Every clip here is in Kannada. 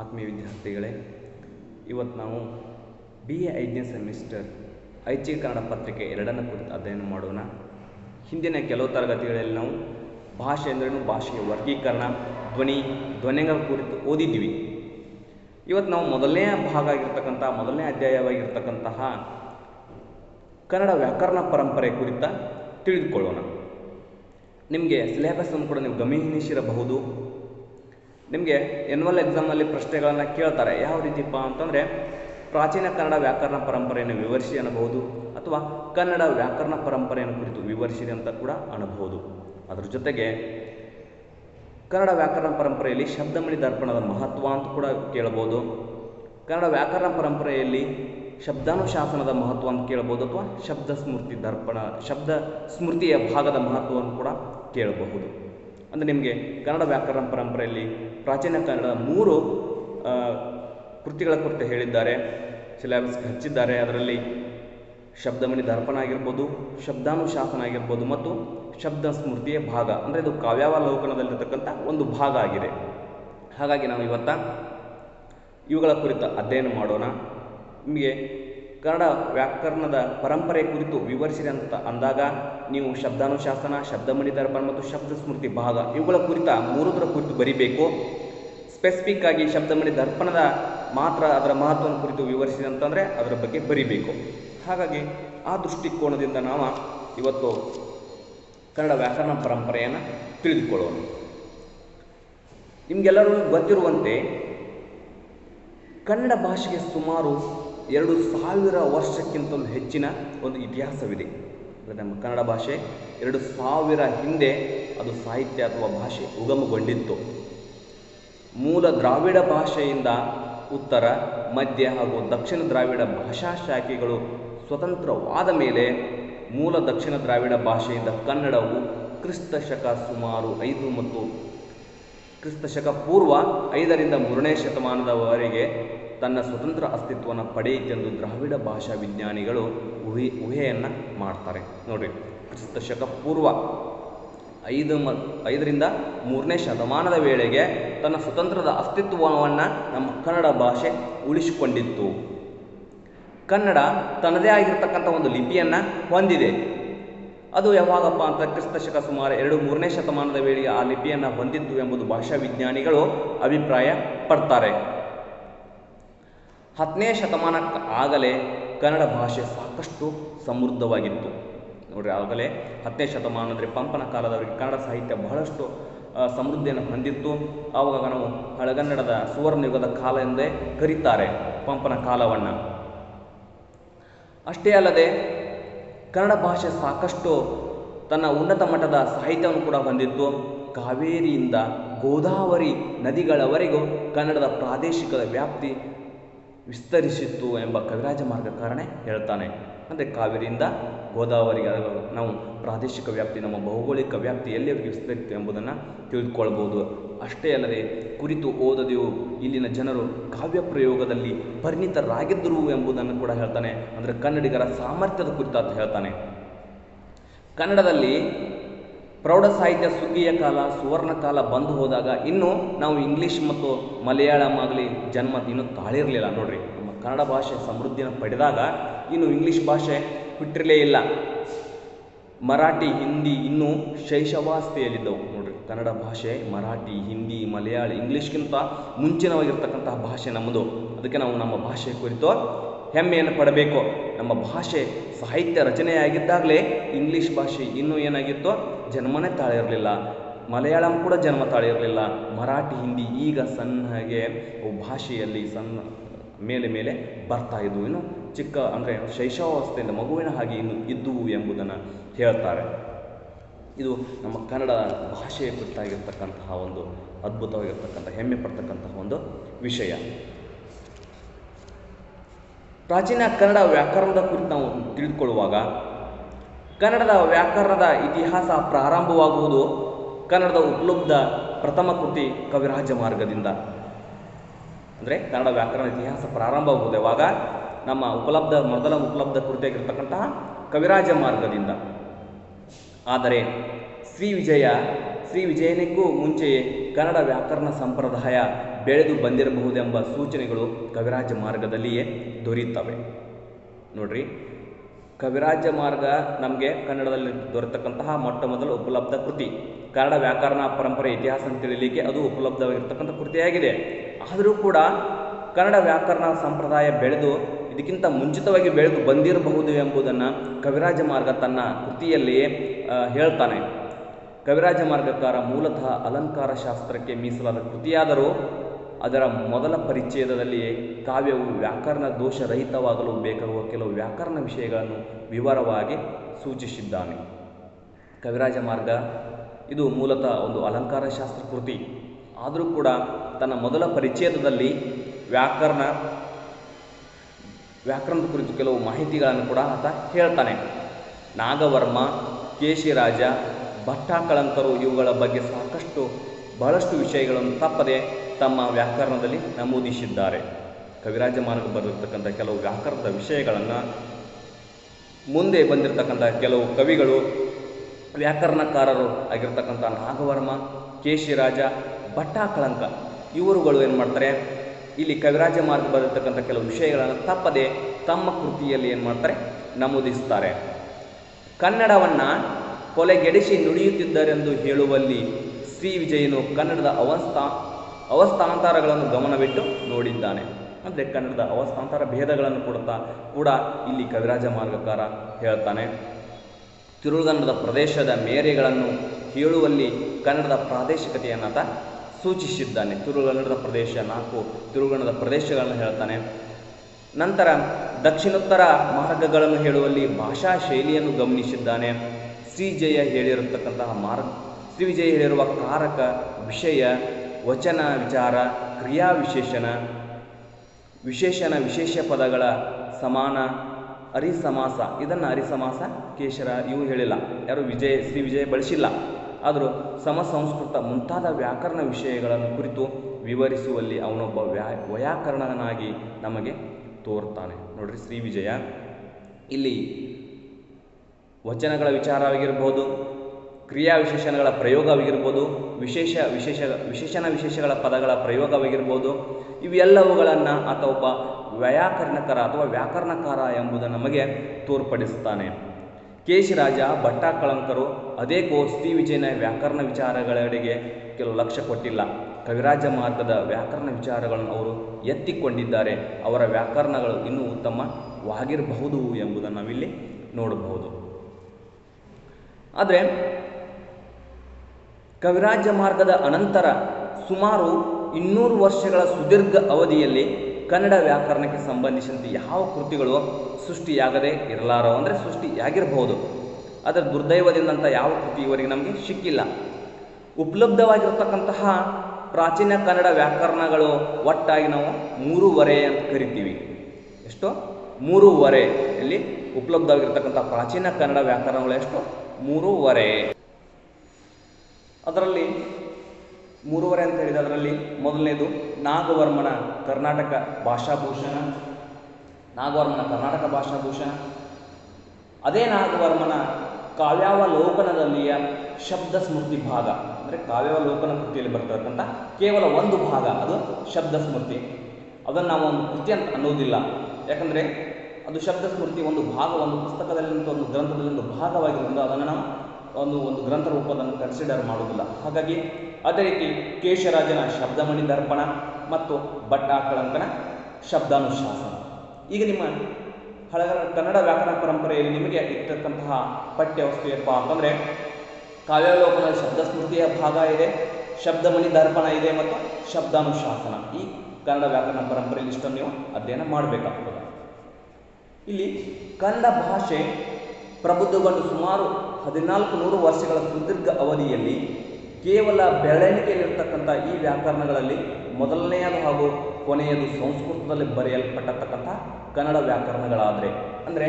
ಆತ್ಮೀಯ ವಿದ್ಯಾರ್ಥಿಗಳೇ, ಇವತ್ತು ನಾವು ಬಿ ಎ ಐದನೇ ಸೆಮಿಸ್ಟರ್ ಐಚ್ಛಿಕ ಕನ್ನಡ ಪತ್ರಿಕೆ ಎರಡನ್ನು ಕುರಿತು ಅಧ್ಯಯನ ಮಾಡೋಣ. ಹಿಂದಿನ ಕೆಲವು ತರಗತಿಗಳಲ್ಲಿ ನಾವು ಭಾಷೆ ಅಂದ್ರೇನು ಭಾಷೆಯ ವರ್ಗೀಕರಣ, ಧ್ವನಿ, ಧ್ವನಿಗಳ ಕುರಿತು ಓದಿದ್ವಿ ಇವತ್ತು ನಾವು ಮೊದಲನೇ ಭಾಗ ಆಗಿರ್ತಕ್ಕಂಥ, ಮೊದಲನೇ ಅಧ್ಯಾಯವಾಗಿರ್ತಕ್ಕಂತಹ ಕನ್ನಡ ವ್ಯಾಕರಣ ಪರಂಪರೆ ಕುರಿತ ತಿಳಿದುಕೊಳ್ಳೋಣ. ನಿಮಗೆ ಸಿಲೆಬಸ್ಸನ್ನು ಕೂಡ ನೀವು ಗಮನಿಸಿರಬಹುದು ನಿಮಗೆ ಎನ್ವಲ್ ಎಕ್ಸಾಮಲ್ಲಿ ಪ್ರಶ್ನೆಗಳನ್ನು ಕೇಳ್ತಾರೆ. ಯಾವ ರೀತಿಪ್ಪ ಅಂತಂದರೆ, ಪ್ರಾಚೀನ ಕನ್ನಡ ವ್ಯಾಕರಣ ಪರಂಪರೆಯನ್ನು ವಿವರಿಸಿ ಅನ್ನಬಹುದು, ಅಥವಾ ಕನ್ನಡ ವ್ಯಾಕರಣ ಪರಂಪರೆಯನ್ನು ಕುರಿತು ವಿವರಿಸಿ ಅಂತ ಕೂಡ ಅನ್ನಬಹುದು. ಅದರ ಜೊತೆಗೆ, ಕನ್ನಡ ವ್ಯಾಕರಣ ಪರಂಪರೆಯಲ್ಲಿ ಶಬ್ದಮಣಿ ದರ್ಪಣದ ಮಹತ್ವ ಅಂತ ಕೂಡ ಕೇಳಬಹುದು. ಕನ್ನಡ ವ್ಯಾಕರಣ ಪರಂಪರೆಯಲ್ಲಿ ಶಬ್ದಾನುಶಾಸನದ ಮಹತ್ವ ಅಂತ ಕೇಳಬಹುದು, ಅಥವಾ ಶಬ್ದ ಸ್ಮೃತಿ ದರ್ಪಣ, ಶಬ್ದ ಸ್ಮೃತಿಯ ಭಾಗದ ಮಹತ್ವವನ್ನು ಕೂಡ ಕೇಳಬಹುದು. ಅಂದರೆ ನಿಮಗೆ ಕನ್ನಡ ವ್ಯಾಕರಣ ಪರಂಪರೆಯಲ್ಲಿ ಪ್ರಾಚೀನ ಕನ್ನಡ ಮೂರು ಕೃತಿಗಳ ಕುರಿತು ಹೇಳಿದ್ದಾರೆ. ಸಿಲೆಬಸ್ಗೆ ಹಚ್ಚಿದ್ದಾರೆ. ಅದರಲ್ಲಿ ಶಬ್ದಮನಿ ದರ್ಪಣ ಆಗಿರ್ಬೋದು, ಶಬ್ದಾನುಶಾಸನ ಆಗಿರ್ಬೋದು ಮತ್ತು ಶಬ್ದ ಸ್ಮೃತಿಯ ಭಾಗ. ಅಂದರೆ ಇದು ಕಾವ್ಯಾವಲೋಕನದಲ್ಲಿರ್ತಕ್ಕಂಥ ಒಂದು ಭಾಗ ಆಗಿದೆ. ಹಾಗಾಗಿ ನಾವು ಇವತ್ತ ಇವುಗಳ ಕುರಿತು ಅಧ್ಯಯನ ಮಾಡೋಣ. ನಿಮಗೆ ಕನ್ನಡ ವ್ಯಾಕರಣದ ಪರಂಪರೆ ಕುರಿತು ವಿವರಿಸಿದೆ ಅಂತ ಅಂದಾಗ, ನೀವು ಶಬ್ದಾನುಶಾಸನ ಶಬ್ದಮಣಿ ದರ್ಪಣ ಮತ್ತು ಶಬ್ದ ಸ್ಮೃತಿ ಭಾಗ ಇವುಗಳ ಕುರಿತ ಮೂರುದರ ಕುರಿತು ಬರಿಬೇಕು. ಸ್ಪೆಸಿಫಿಕ್ ಆಗಿ ಶಬ್ದಮಣಿ ದರ್ಪಣದ ಮಾತ್ರ ಅದರ ಮಹತ್ವನ ಕುರಿತು ವಿವರಿಸಿದೆ ಅಂತಂದರೆ ಅದರ ಬಗ್ಗೆ ಬರಿಬೇಕು. ಹಾಗಾಗಿ ಆ ದೃಷ್ಟಿಕೋನದಿಂದ ನಾವು ಇವತ್ತು ಕನ್ನಡ ವ್ಯಾಕರಣ ಪರಂಪರೆಯನ್ನು ತಿಳಿದುಕೊಳ್ಳೋಣ. ನಿಮಗೆಲ್ಲರೂ ಗೊತ್ತಿರುವಂತೆ ಕನ್ನಡ ಭಾಷೆಗೆ ಸುಮಾರು ಎರಡು ಸಾವಿರ ವರ್ಷಕ್ಕಿಂತಲೂ ಹೆಚ್ಚಿನ ಒಂದು ಇತಿಹಾಸವಿದೆ. ನಮ್ಮ ಕನ್ನಡ ಭಾಷೆ ಎರಡು ಸಾವಿರ ಹಿಂದೆ ಅದು ಸಾಹಿತ್ಯ ಅಥವಾ ಭಾಷೆ ಉಗಮಗೊಂಡಿತ್ತು. ಮೂಲ ದ್ರಾವಿಡ ಭಾಷೆಯಿಂದ ಉತ್ತರ, ಮಧ್ಯ ಹಾಗೂ ದಕ್ಷಿಣ ದ್ರಾವಿಡ ಭಾಷಾ ಶಾಖೆಗಳು ಸ್ವತಂತ್ರವಾದ ಮೇಲೆ ಮೂಲ ದಕ್ಷಿಣ ದ್ರಾವಿಡ ಭಾಷೆಯಿಂದ ಕನ್ನಡವು ಕ್ರಿಸ್ತ ಶಕ ಸುಮಾರು ಐದು ಮತ್ತು ಕ್ರಿಸ್ತ ಶಕ ಪೂರ್ವ ಐದರಿಂದ ಮೂರನೇ ಶತಮಾನದವರೆಗೆ ತನ್ನ ಸ್ವತಂತ್ರ ಅಸ್ತಿತ್ವವನ್ನು ಪಡೆಯಿತೆಂದು ದ್ರಾವಿಡ ಭಾಷಾ ವಿಜ್ಞಾನಿಗಳು ಊಹೆ, ಊಹೆಯನ್ನು ಮಾಡ್ತಾರೆ. ನೋಡಿರಿ ಕ್ರಿಸ್ತ ಶಕ ಪೂರ್ವ ಐದು ಮ, ಐದರಿಂದ ಮೂರನೇ ಶತಮಾನದ ವೇಳೆಗೆ ತನ್ನ ಸ್ವತಂತ್ರದ ಅಸ್ತಿತ್ವವನ್ನು ನಮ್ಮ ಕನ್ನಡ ಭಾಷೆ ಉಳಿಸಿಕೊಂಡಿತ್ತು. ಕನ್ನಡ ತನ್ನದೇ ಆಗಿರತಕ್ಕಂಥ ಒಂದು ಲಿಪಿಯನ್ನು ಹೊಂದಿದೆ. ಅದು ಯಾವಾಗಪ್ಪ ಅಂತ ಕ್ರಿಸ್ತಶಕ ಸುಮಾರು ಎರಡು ಮೂರನೇ ಶತಮಾನದ ವೇಳೆಗೆ ಆ ಲಿಪಿಯನ್ನು ಹೊಂದಿತ್ತು ಎಂಬುದು ಭಾಷಾ ವಿಜ್ಞಾನಿಗಳು ಅಭಿಪ್ರಾಯ ಪಡ್ತಾರೆ. ಹತ್ತನೇ ಶತಮಾನಕ್ಕೆ ಆಗಲೇ ಕನ್ನಡ ಭಾಷೆ ಸಾಕಷ್ಟು ಸಮೃದ್ಧವಾಗಿತ್ತು. ನೋಡ್ರಿ, ಆಗಲೇ ಹತ್ತನೇ ಶತಮಾನ ಅಂದರೆ ಪಂಪನ ಕಾಲದವರೆಗೆ ಕನ್ನಡ ಸಾಹಿತ್ಯ ಬಹಳಷ್ಟು ಸಮೃದ್ಧಿಯನ್ನು ಹೊಂದಿತ್ತು. ಆವಾಗ ನಾವು ಹಳಗನ್ನಡದ ಸುವರ್ಣ ಯುಗದ ಕಾಲ ಎಂದೇ ಕರೀತಾರೆ ಪಂಪನ ಕಾಲವನ್ನು. ಅಷ್ಟೇ ಅಲ್ಲದೆ ಕನ್ನಡ ಭಾಷೆ ಸಾಕಷ್ಟು ತನ್ನ ಉನ್ನತ ಮಟ್ಟದ ಸಾಹಿತ್ಯವನ್ನು ಕೂಡ ಹೊಂದಿತ್ತು. ಕಾವೇರಿಯಿಂದ ಗೋದಾವರಿ ನದಿಗಳವರೆಗೂ ಕನ್ನಡದ ಪ್ರಾದೇಶಿಕ ವ್ಯಾಪ್ತಿ ವಿಸ್ತರಿಸಿತ್ತು ಎಂಬ ಕವಿರಾಜ ಮಾರ್ಗಕಾರಣ ಹೇಳ್ತಾನೆ. ಅಂದರೆ ಕಾವೇರಿಯಿಂದ ಗೋದಾವರಿಗೆ ನಾವು ಪ್ರಾದೇಶಿಕ ವ್ಯಾಪ್ತಿ, ನಮ್ಮ ಭೌಗೋಳಿಕ ವ್ಯಾಪ್ತಿ ಎಲ್ಲಿವರೆಗೆ ವಿಸ್ತರಿತು ಎಂಬುದನ್ನು ತಿಳಿದುಕೊಳ್ಬೋದು ಅಷ್ಟೇ ಅಲ್ಲದೆ ಕುರಿತು ಓದದೆಯು ಇಲ್ಲಿನ ಜನರು ಕಾವ್ಯ ಪ್ರಯೋಗದಲ್ಲಿ ಪರಿಣಿತರಾಗಿದ್ದರು ಎಂಬುದನ್ನು ಕೂಡ ಹೇಳ್ತಾನೆ. ಅಂದರೆ ಕನ್ನಡಿಗರ ಸಾಮರ್ಥ್ಯದ ಕುರಿತಾದ ಹೇಳ್ತಾನೆ. ಕನ್ನಡದಲ್ಲಿ ಪ್ರೌಢ ಸಾಹಿತ್ಯ ಸುಗ್ಗಿಯ ಕಾಲ, ಸುವರ್ಣ ಕಾಲ ಬಂದು ಹೋದಾಗ ಇನ್ನೂ ನಾವು ಇಂಗ್ಲೀಷ್ ಮತ್ತು ಮಲಯಾಳಂ ಆಗಲಿ ಜನ್ಮ ಇನ್ನೂ ತಾಳಿರಲಿಲ್ಲ. ನೋಡ್ರಿ, ನಮ್ಮ ಕನ್ನಡ ಭಾಷೆ ಸಮೃದ್ಧಿಯನ್ನು ಪಡೆದಾಗ ಇನ್ನು ಇಂಗ್ಲೀಷ್ ಭಾಷೆ ಬಿಟ್ಟಿರಲೇ ಇಲ್ಲ. ಮರಾಠಿ, ಹಿಂದಿ ಇನ್ನೂ ಶೈಶವಾಸ್ತೆಯಲ್ಲಿದ್ದವು. ನೋಡ್ರಿ, ಕನ್ನಡ ಭಾಷೆ, ಮರಾಠಿ, ಹಿಂದಿ, ಮಲಯಾಳಿ, ಇಂಗ್ಲೀಷ್ಗಿಂತ ಮುಂಚಿನವಾಗಿರ್ತಕ್ಕಂತಹ ಭಾಷೆ ನಮ್ಮದು. ಅದಕ್ಕೆ ನಾವು ನಮ್ಮ ಭಾಷೆ ಕುರಿತು ಹೆಮ್ಮೆಯನ್ನು ಪಡಬೇಕು. ನಮ್ಮ ಭಾಷೆ ಸಾಹಿತ್ಯ ರಚನೆಯಾಗಿದ್ದಾಗಲೇ ಇಂಗ್ಲೀಷ್ ಭಾಷೆ ಇನ್ನೂ ಏನಾಗಿತ್ತು ಜನ್ಮನೇ ತಾಳಿರಲಿಲ್ಲ. ಮಲಯಾಳಂ ಕೂಡ ಜನ್ಮ ತಾಳಿರಲಿಲ್ಲ. ಮರಾಠಿ, ಹಿಂದಿ ಈಗ ಸಣ್ಣಗೆ ಭಾಷೆಯಲ್ಲಿ ಸಣ್ಣ ಮೇಲೆ ಮೇಲೆ ಬರ್ತಾ ಇದ್ವು. ಇನ್ನು ಚಿಕ್ಕ ಅಂದರೆ ಶೈಶವಾವಸ್ಥೆಯಿಂದ ಮಗುವಿನ ಹಾಗೆ ಇನ್ನು ಇದ್ದುವು ಎಂಬುದನ್ನು ಹೇಳ್ತಾರೆ. ಇದು ನಮ್ಮ ಕನ್ನಡ ಭಾಷೆಯ ಕುರಿತಾಗಿರ್ತಕ್ಕಂತಹ ಒಂದು ಅದ್ಭುತವಾಗಿರ್ತಕ್ಕಂಥ, ಹೆಮ್ಮೆ ಪಡ್ತಕ್ಕಂತಹ ಒಂದು ವಿಷಯ. ಪ್ರಾಚೀನ ಕನ್ನಡ ವ್ಯಾಕರಣದ ಕುರಿತು ನಾವು ತಿಳಿದುಕೊಳ್ಳುವಾಗ, ಕನ್ನಡದ ವ್ಯಾಕರಣದ ಇತಿಹಾಸ ಪ್ರಾರಂಭವಾಗುವುದು ಕನ್ನಡದ ಉಪಲಬ್ಧ ಪ್ರಥಮ ಕೃತಿ ಕವಿರಾಜ ಮಾರ್ಗದಿಂದ. ಅಂದರೆ ಕನ್ನಡ ವ್ಯಾಕರಣ ಇತಿಹಾಸ ಪ್ರಾರಂಭವಾಗುವುದು ಯಾವಾಗ? ನಮ್ಮ ಉಪಲಬ್ಧ, ಮೊದಲ ಉಪಲಬ್ಧ ಕೃತಿಯಾಗಿರ್ತಕ್ಕಂತಹ ಕವಿರಾಜ ಮಾರ್ಗದಿಂದ. ಆದರೆ ಶ್ರೀ ವಿಜಯ, ಶ್ರೀ ವಿಜಯನಿಗೂ ಮುಂಚೆಯೇ ಕನ್ನಡ ವ್ಯಾಕರಣ ಸಂಪ್ರದಾಯ ಬೆಳೆದು ಬಂದಿರಬಹುದೆಂಬ ಸೂಚನೆಗಳು ಕವಿರಾಜ ಮಾರ್ಗದಲ್ಲಿಯೇ ದೊರೆಯುತ್ತವೆ ನೋಡ್ರಿ, ಕವಿರಾಜ ಮಾರ್ಗ ನಮಗೆ ಕನ್ನಡದಲ್ಲಿ ದೊರೆತಕ್ಕಂತಹ ಮೊಟ್ಟ ಮೊದಲ ಉಪಲಬ್ಧ ಕೃತಿ. ಕನ್ನಡ ವ್ಯಾಕರಣ ಪರಂಪರೆ, ಇತಿಹಾಸ ಅಂತ ತಿಳಿಲಿಕ್ಕೆ ಅದು ಉಪಲಬ್ಧವಾಗಿರ್ತಕ್ಕಂಥ ಕೃತಿಯಾಗಿದೆ. ಆದರೂ ಕೂಡ ಕನ್ನಡ ವ್ಯಾಕರಣ ಸಂಪ್ರದಾಯ ಬೆಳೆದು ಇದಕ್ಕಿಂತ ಮುಂಚಿತವಾಗಿ ಬೆಳೆದು ಬಂದಿರಬಹುದು ಎಂಬುದನ್ನು ಕವಿರಾಜ ಮಾರ್ಗ ತನ್ನ ಕೃತಿಯಲ್ಲಿಯೇ ಹೇಳ್ತಾನೆ. ಕವಿರಾಜ ಮಾರ್ಗಕಾರ ಮೂಲತಃ ಅಲಂಕಾರ ಶಾಸ್ತ್ರಕ್ಕೆ ಮೀಸಲಾದ ಕೃತಿಯಾದರೂ ಅದರ ಮೊದಲ ಪರಿಚ್ಛೇದದಲ್ಲಿಯೇ ಕಾವ್ಯವು ವ್ಯಾಕರಣ ದೋಷರಹಿತವಾಗಲು ಬೇಕಾಗುವ ಕೆಲವು ವ್ಯಾಕರಣ ವಿಷಯಗಳನ್ನು ವಿವರವಾಗಿ ಸೂಚಿಸಿದ್ದಾನೆ. ಕವಿರಾಜ ಮಾರ್ಗ ಇದು ಮೂಲತಃ ಒಂದು ಅಲಂಕಾರ ಶಾಸ್ತ್ರ ಕೃತಿ. ಆದರೂ ಕೂಡ ತನ್ನ ಮೊದಲ ಪರಿಚ್ಛೇದದಲ್ಲಿ ವ್ಯಾಕರಣ ವ್ಯಾಕರಣದ ಕುರಿತು ಕೆಲವು ಮಾಹಿತಿಗಳನ್ನು ಕೂಡ ಆತ ಹೇಳ್ತಾನೆ. ನಾಗವರ್ಮ, ಕೇಶಿರಾಜ ಭಟ್ಟಾಕಳಂಕರು ಇವುಗಳ ಬಗ್ಗೆ ಸಾಕಷ್ಟು ಬಹಳಷ್ಟು ವಿಷಯಗಳನ್ನು ತಪ್ಪದೆ ತಮ್ಮ ವ್ಯಾಕರಣದಲ್ಲಿ ನಮೂದಿಸಿದ್ದಾರೆ. ಕವಿರಾಜ ಮಾರ್ಗ ಬರೆದಿರ್ತಕ್ಕಂಥ ಕೆಲವು ವ್ಯಾಕರಣದ ವಿಷಯಗಳನ್ನು ಮುಂದೆ ಬಂದಿರತಕ್ಕಂಥ ಕೆಲವು ಕವಿಗಳು ವ್ಯಾಕರಣಕಾರರು ಆಗಿರ್ತಕ್ಕಂಥ ನಾಗವರ್ಮ, ಕೇಶಿರಾಜ, ಭಟ್ಟಾಕಳಂಕ, ಇವರುಗಳು ಏನು ಮಾಡ್ತಾರೆ? ಇಲ್ಲಿ ಕವಿರಾಜ ಮಾರ್ಗ ಬರೆದಿರ್ತಕ್ಕಂಥ ಕೆಲವು ವಿಷಯಗಳನ್ನು ತಪ್ಪದೆ ತಮ್ಮ ಕೃತಿಯಲ್ಲಿ ಏನು ಮಾಡ್ತಾರೆ? ನಮೂದಿಸ್ತಾರೆ. ಕನ್ನಡವನ್ನು ಕೊಲೆಗೆಡಿಸಿ ನುಡಿಯುತ್ತಿದ್ದರೆಂದು ಹೇಳುವಲ್ಲಿ ಶ್ರೀ ವಿಜಯನು ಕನ್ನಡದ ಅವಸ್ಥಾ, ಅವಸ್ಥಾಂತರಗಳನ್ನು ಗಮನವಿಟ್ಟು ನೋಡಿದ್ದಾನೆ. ಅಂದರೆ ಕನ್ನಡದ ಅವಸ್ಥಾಂತರ ಭೇದಗಳನ್ನು ಕೊಡ್ತಾ ಕೂಡ ಇಲ್ಲಿ ಕವಿರಾಜ ಮಾರ್ಗಕಾರ ಹೇಳ್ತಾನೆ. ತಿರುಳುಗನ್ನಡದ ಪ್ರದೇಶದ ಮೇರೆಗಳನ್ನು ಹೇಳುವಲ್ಲಿ ಕನ್ನಡದ ಪ್ರಾದೇಶಿಕತೆಯನ್ನು ಸೂಚಿಸಿದ್ದಾನೆ. ತಿರುಗನ್ನಡದ ಪ್ರದೇಶ ನಾಲ್ಕು ತಿರುಗಣದ ಪ್ರದೇಶಗಳನ್ನು ಹೇಳ್ತಾನೆ. ನಂತರ ದಕ್ಷಿಣೋತ್ತರ ಮಾರ್ಗಗಳನ್ನು ಹೇಳುವಲ್ಲಿ ಭಾಷಾ ಶೈಲಿಯನ್ನು ಗಮನಿಸಿದ್ದಾನೆ. ಶ್ರೀಜಯ ಹೇಳಿರತಕ್ಕಂತಹ ಮಾರ್ಗ, ಶ್ರೀವಿಜಯ ಹೇಳಿರುವ ಕಾರಕ, ವಿಷಯ, ವಚನ, ವಿಚಾರ ಕ್ರಿಯಾ ವಿಶೇಷಣ ವಿಶೇಷಣ ವಿಶೇಷ ಪದಗಳ ಸಮಾನ, ಅರಿಸಮಾಸ, ಇದನ್ನು ಅರಿಸಮಾಸ ಕೇಶರ ಇವು ಹೇಳಿಲ್ಲ. ಯಾರು ವಿಜಯ ಶ್ರೀ ವಿಜಯ ಬಳಸಿಲ್ಲ. ಆದರೂ ಸಮ ಸಂಸ್ಕೃತ ಮುಂತಾದ ವ್ಯಾಕರಣ ವಿಷಯಗಳನ್ನು ಕುರಿತು ವಿವರಿಸುವಲ್ಲಿ ಅವನೊಬ್ಬ ವ್ಯಾ, ವ್ಯಾಕರಣನಾಗಿ ನಮಗೆ ತೋರ್ತಾನೆ ನೋಡ್ರಿ ಶ್ರೀ ವಿಜಯ. ಇಲ್ಲಿ ವಚನಗಳ ವಿಚಾರವಾಗಿರ್ಬೋದು ಕ್ರಿಯಾ ವಿಶೇಷಣಗಳ ಪ್ರಯೋಗವಾಗಿರ್ಬೋದು, ವಿಶೇಷ ವಿಶೇಷ, ವಿಶೇಷಣ ವಿಶೇಷಗಳ ಪದಗಳ ಪ್ರಯೋಗವಾಗಿರ್ಬೋದು, ಇವೆಲ್ಲವುಗಳನ್ನು ಆತ ಒಬ್ಬ ವ್ಯಾಕರಣಕರ ಅಥವಾ ವ್ಯಾಕರಣಕಾರ ಎಂಬುದನ್ನು ನಮಗೆ ತೋರ್ಪಡಿಸುತ್ತಾನೆ. ಕೇಶಿರಾಜ ಭಟ್ಟಾಕಳಂಕರು ಅದೇ ಶ್ರೀ ವಿಜಯನ ವ್ಯಾಕರಣ ವಿಚಾರಗಳೆಡೆಗೆ ಕೆಲವು ಲಕ್ಷ್ಯ ಕೊಟ್ಟಿಲ್ಲ. ಕವಿರಾಜ ಮಾರ್ಗದ ವ್ಯಾಕರಣ ವಿಚಾರಗಳನ್ನು ಅವರು ಎತ್ತಿಕೊಂಡಿದ್ದಾರೆ. ಅವರ ವ್ಯಾಕರಣಗಳು ಇನ್ನೂ ಉತ್ತಮವಾಗಿರಬಹುದು ಎಂಬುದನ್ನು ನಾವಿಲ್ಲಿ ನೋಡಬಹುದು. ಆದರೆ, ಕವಿರಾಜ ಮಾರ್ಗದ ಅನಂತರ ಸುಮಾರು ಇನ್ನೂರು ವರ್ಷಗಳ ಸುದೀರ್ಘ ಅವಧಿಯಲ್ಲಿ ಕನ್ನಡ ವ್ಯಾಕರಣಕ್ಕೆ ಸಂಬಂಧಿಸಿದಂತೆ ಯಾವ ಕೃತಿಗಳು ಸೃಷ್ಟಿಯಾಗದೇ ಇರಲಾರೋ, ಅಂದರೆ ಸೃಷ್ಟಿಯಾಗಿರಬಹುದು ಅದರ ದುರ್ದೈವದಿಂದಂಥ ಯಾವ ಕೃತಿ ಇವರಿಗೆ ನಮಗೆ ಸಿಕ್ಕಿಲ್ಲ. ಉಪಲಬ್ಧವಾಗಿರತಕ್ಕಂತಹ ಪ್ರಾಚೀನ ಕನ್ನಡ ವ್ಯಾಕರಣಗಳು ಒಟ್ಟಾಗಿ ನಾವು ಮೂರುವರೆ ಅಂತ ಕರಿತೀವಿ. ಎಷ್ಟು? ಮೂರುವರೆ. ಇಲ್ಲಿ ಉಪಲಬ್ಧವಾಗಿರ್ತಕ್ಕಂಥ ಪ್ರಾಚೀನ ಕನ್ನಡ ವ್ಯಾಕರಣಗಳು ಎಷ್ಟು? ಮೂರುವರೆ. ಅದರಲ್ಲಿ ಮೂರುವರೆ ಅಂತ ಹೇಳಿದ ಅದರಲ್ಲಿ ಮೊದಲನೇದು ನಾಗವರ್ಮನ ಕರ್ನಾಟಕ ಭಾಷಾಭೂಷಣ. ನಾಗವರ್ಮನ ಕರ್ನಾಟಕ ಭಾಷಾಭೂಷಣ. ಅದೇ ನಾಗವರ್ಮನ ಕಾವ್ಯಾವಲೋಕನದಲ್ಲಿಯ ಶಬ್ದ ಸ್ಮೃತಿ ಭಾಗ. ಅಂದರೆ ಕಾವ್ಯಾವಲೋಕನ ಕೃತಿಯಲ್ಲಿ ಬರ್ತಕ್ಕಂಥ ಕೇವಲ ಒಂದು ಭಾಗ, ಅದು ಶಬ್ದ ಸ್ಮೃತಿ ಅದನ್ನು ನಾವು ಒಂದು ಕೃತಿ ಅಂತ ಅನ್ನೋದಿಲ್ಲ. ಯಾಕಂದರೆ ಅದು ಶಬ್ದ ಸ್ಮೃತಿ ಒಂದು ಭಾಗ, ಒಂದು ಪುಸ್ತಕದಲ್ಲಿ ಒಂದು ಗ್ರಂಥದಲ್ಲಿ ಒಂದು ಅದನ್ನು ನಾವು ಒಂದು ಒಂದು ಗ್ರಂಥ ರೂಪದನ್ನು ಕನ್ಸಿಡರ್ ಮಾಡೋದಿಲ್ಲ ಹಾಗಾಗಿ ಅದೇ ರೀತಿ ಕೇಶರಾಜನ ಶಬ್ದಮಣಿ ದರ್ಪಣ ಮತ್ತು ಭಟ್ಟಾಕಳಂಕನ ಶಬ್ದಾನುಶಾಸನ. ಈಗ ನಿಮ್ಮ ಹಳಗರ ಕನ್ನಡ ವ್ಯಾಕರಣ ಪರಂಪರೆಯಲ್ಲಿ ನಿಮಗೆ ಇರ್ತಕ್ಕಂತಹ ಪಠ್ಯ ವಸ್ತು ಏನಪ್ಪ ಅಂತಂದರೆ ಶಬ್ದ ಸ್ಮೃತಿಯ ಭಾಗ ಇದೆ, ಶಬ್ದಮಣಿ ದರ್ಪಣ ಇದೆ ಮತ್ತು ಶಬ್ದಾನುಶಾಸನ. ಈ ಕನ್ನಡ ವ್ಯಾಕರಣ ಪರಂಪರೆಯಲ್ಲಿ ಇಷ್ಟನ್ನು ನೀವು ಅಧ್ಯಯನ ಮಾಡಬೇಕಾಗ್ತದೆ. ಇಲ್ಲಿ ಕನ್ನಡ ಭಾಷೆ ಪ್ರಬುದ್ಧಗೊಂಡು ಸುಮಾರು ಹದಿನಾಲ್ಕು ನೂರು ವರ್ಷಗಳ ಸುದೀರ್ಘ ಅವಧಿಯಲ್ಲಿ ಕೇವಲ ಬೆಳವಣಿಗೆಯಲ್ಲಿರ್ತಕ್ಕಂಥ ಈ ವ್ಯಾಕರಣಗಳಲ್ಲಿ ಮೊದಲನೆಯದು ಹಾಗೂ ಕೊನೆಯದು ಸಂಸ್ಕೃತದಲ್ಲಿ ಬರೆಯಲ್ಪಟ್ಟತಕ್ಕಂಥ ಕನ್ನಡ ವ್ಯಾಕರಣಗಳಾದರೆ. ಅಂದರೆ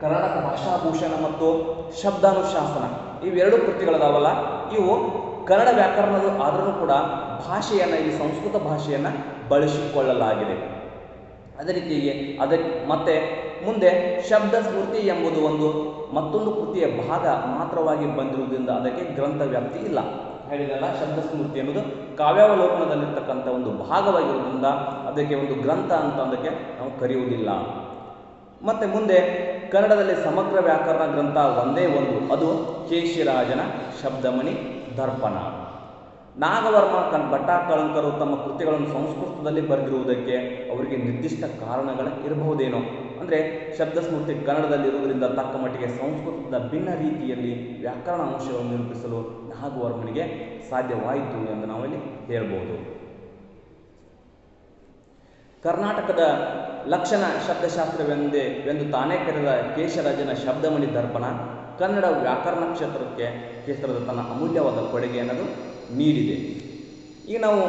ಕರ್ನಾಟಕ ಭಾಷಾಭೂಷಣ ಮತ್ತು ಶಬ್ದಾನುಶಾಸನ ಇವೆರಡು ಕೃತಿಗಳದಾವಲ್ಲ. ಇವು ಕನ್ನಡ ವ್ಯಾಕರಣದ ಆದರೂ ಕೂಡ ಭಾಷೆಯನ್ನು ಇಲ್ಲಿ ಸಂಸ್ಕೃತ ಭಾಷೆಯನ್ನು ಬಳಸಿಕೊಳ್ಳಲಾಗಿದೆ. ಅದೇ ರೀತಿಯಾಗಿ ಅದಕ್ಕೆ ಮತ್ತೆ ಮುಂದೆ ಶಬ್ದ ಸ್ಮೃತಿ ಎಂಬುದು ಒಂದು, ಮತ್ತೊಂದು ಕೃತಿಯ ಭಾಗ ಮಾತ್ರವಾಗಿ ಬಂದಿರುವುದರಿಂದ ಅದಕ್ಕೆ ಗ್ರಂಥ ವ್ಯಾಪ್ತಿ ಇಲ್ಲ. ಹೇಳಿದಲ್ಲ ಶಬ್ದ ಸ್ಮೃತಿ ಅನ್ನೋದು ಕಾವ್ಯಾವಲೋಕನದಲ್ಲಿರ್ತಕ್ಕಂಥ ಒಂದು ಭಾಗವಾಗಿರೋದ್ರಿಂದ ಅದಕ್ಕೆ ಒಂದು ಗ್ರಂಥ ಅಂತ ಅದಕ್ಕೆ ನಾವು ಕರೆಯುವುದಿಲ್ಲ. ಮತ್ತೆ ಮುಂದೆ ಕನ್ನಡದಲ್ಲಿ ಸಮಗ್ರ ವ್ಯಾಕರಣ ಗ್ರಂಥ ಒಂದೇ ಒಂದು, ಅದು ಕೇಶಿರಾಜನ ಶಬ್ದಮಣಿ ದರ್ಪಣ. ನಾಗವರ್ಮ ಕನ್ ಭಟ್ಟಾಕಳಂಕರು ತಮ್ಮ ಕೃತಿಗಳನ್ನು ಸಂಸ್ಕೃತದಲ್ಲಿ ಬರೆದಿರುವುದಕ್ಕೆ ಅವರಿಗೆ ನಿರ್ದಿಷ್ಟ ಕಾರಣಗಳು ಇರಬಹುದೇನೋ. ಅಂದರೆ ಶಬ್ದ ಸ್ಮೃತಿ ಕನ್ನಡದಲ್ಲಿರುವುದರಿಂದ ತಕ್ಕ ಮಟ್ಟಿಗೆ ಸಂಸ್ಕೃತದ ಭಿನ್ನ ರೀತಿಯಲ್ಲಿ ವ್ಯಾಕರಣ ಅಂಶವನ್ನು ನಿರೂಪಿಸಲು ನಾಗವರ್ಮನಿಗೆ ಸಾಧ್ಯವಾಯಿತು ಎಂದು ನಾವಿಲ್ಲಿ ಹೇಳ್ಬೋದು. ಕರ್ನಾಟಕದ ಲಕ್ಷಣ ಶಬ್ದಶಾಸ್ತ್ರವೆಂದೇ ಎಂದು ತಾನೇ ಕರೆದ ಕೇಶರಾಜನ ಶಬ್ದಮಣಿ ದರ್ಪಣ ಕನ್ನಡ ವ್ಯಾಕರಣ ಕ್ಷೇತ್ರಕ್ಕೆ ಕ್ಷೇತ್ರದ ತನ್ನ ಅಮೂಲ್ಯವಾದ ಕೊಡುಗೆ ಅನ್ನೋದು ನೀಡಿದೆ. ಈಗ ನಾವು